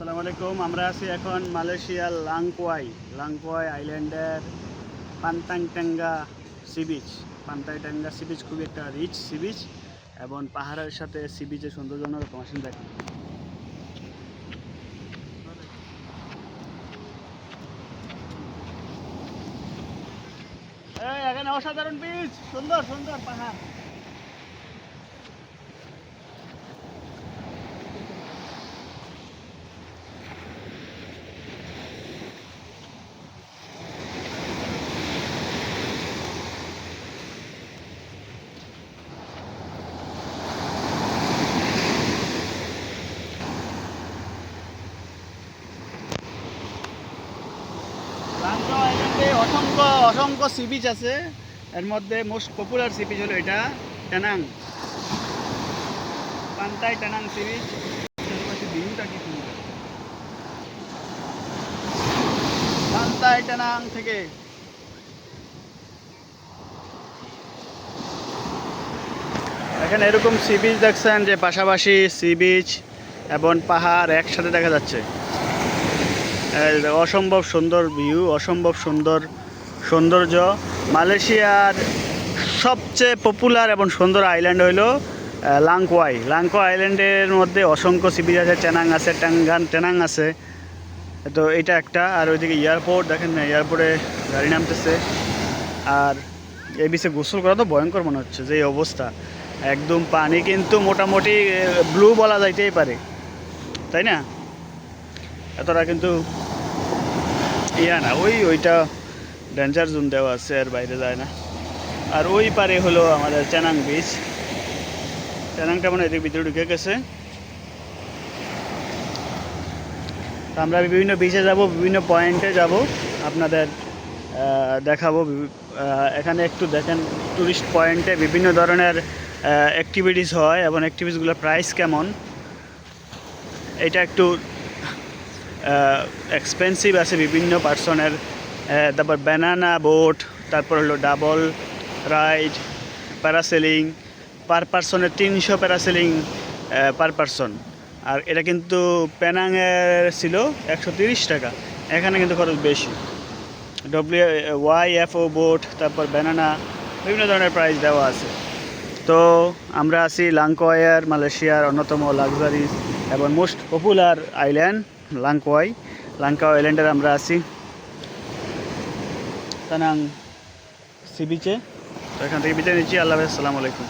আসসালামু আলাইকুম, আমরা আছি এখন মালয়েশিয়ার লাংকোয়াই। লাংকোয়াই আইল্যান্ডের Pantai Tengah sea beach. Pantai Tengah sea beach খুবই একটা রিচ সি বিচ এবং পাহাড়ের সাথে সি বিচের সৌন্দর্য অন্যরকম, আসেন দেখেন। অসাধারণ বিচ সুন্দর সুন্দর পাহাড়। অসংখ্য অসংখ্য সি বিচ আছে। এর মধ্যে মোস্ট পপুলার সি বিচ হলো এটা টানাং পান্তাই টানাং সি বিচ পান্তাই টানাং থেকে। এখানে এরকম সি বিচ দেখছেন যে পাশাপাশি সি বিচ এবং পাহাড় একসাথে দেখা যাচ্ছে। অসম্ভব সুন্দর ভিউ অসম্ভব সুন্দর সৌন্দর্য। মালয়েশিয়ার সবচেয়ে পপুলার এবং সুন্দর আইল্যান্ড হইল লাংকোয়াই। লাংকো আইল্যান্ডের মধ্যে অসংখ্য সিবিচ আছে, চেনাং আছে টাঙ্গান টেনাং আছে। তো এটা একটা। আর ওইদিকে এয়ারপোর্ট দেখেন না এয়ারপোর্টে গাড়ি নামতেছে। আর এই বিষয়ে গোসল করা তো ভয়ঙ্কর মনে হচ্ছে, যে অবস্থা। একদম পানি কিন্তু মোটামুটি ব্লু বলা যাইতেই পারে। তাই না? এতটা কিন্তু ইয়া না। ওই, ওইটা ডেঞ্জার জোন দেওয়া আছে, আর বাইরে যায় না। আর ওই পারে হলো আমাদের চেনাং বিচ চেনাংটা মানে এদিকে ভিতরে ঢুকে গেছে। আমরা বিভিন্ন বিচে যাব, বিভিন্ন পয়েন্টে যাব। আপনাদের দেখাবো। এখানে একটু দেখেন টুরিস্ট পয়েন্টে বিভিন্ন ধরনের অ্যাক্টিভিটিস হয় এবং অ্যাক্টিভিটিসগুলোর প্রাইস কেমন। এটা একটু এক্সপেন্সিভ আছে বিভিন্ন পার্সনের তারপর ব্যানানা বোট তারপর হলো ডাবল রাইড প্যারাসেলিং পার পার্সনের তিনশো প্যারাসেলিং পার পার্সন আর এটা কিন্তু পেনাংয়ের ছিল একশো তিরিশ টাকা। এখানে কিন্তু খরচ বেশি। ডব্লিউ ওয়াই এফ ও বোট তারপর ব্যানানা বিভিন্ন ধরনের প্রাইস দেওয়া আছে। তো আমরা আছি লাংকোয়ার মালয়েশিয়ার অন্যতম লাক্সারি এবং most popular island Langkawi Langkawi আইল্যান্ডের আমরা আছি। তানাং সি বিচে তো এখান থেকে বিচে নিচ্ছি আল্লাহ আসসালামু আলাইকুম।